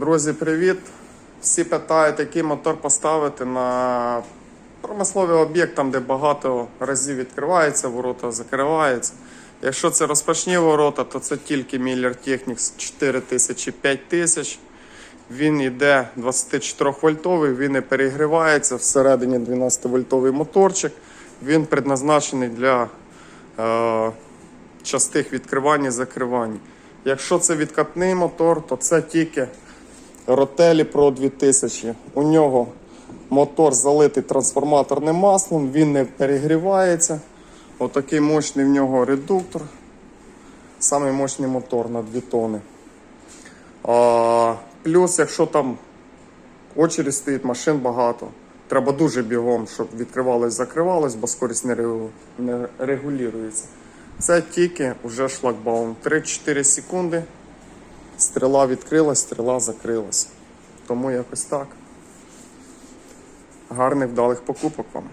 Друзі, привіт! Всі питають, який мотор поставити на промисловий об'єкт, там де багато разів відкривається, ворота закриваються. Якщо це розпашні ворота, то це тільки Miller Technics 4000 5000. Він йде 24 вольтовий, він не перегрівається, всередині 12 вольтовий моторчик. Він предназначений для е, частих відкривань і закривань. Якщо це відкатний мотор, то це тільки Ротелі Pro 2000. У нього мотор залитий трансформаторним маслом, він не перегрівається. Отакий мощний в нього редуктор. Самий мощний мотор на 2 тони. А, плюс, якщо там очередь стоїть, машин багато. Треба дуже бігом, щоб відкривалось, закривалось, бо скорість не регулюється. Це тільки вже шлагбаум. 3-4 секунди. Стріла відкрилась, стріла закрилась. Тому якось так. Гарних вдалих покупок вам.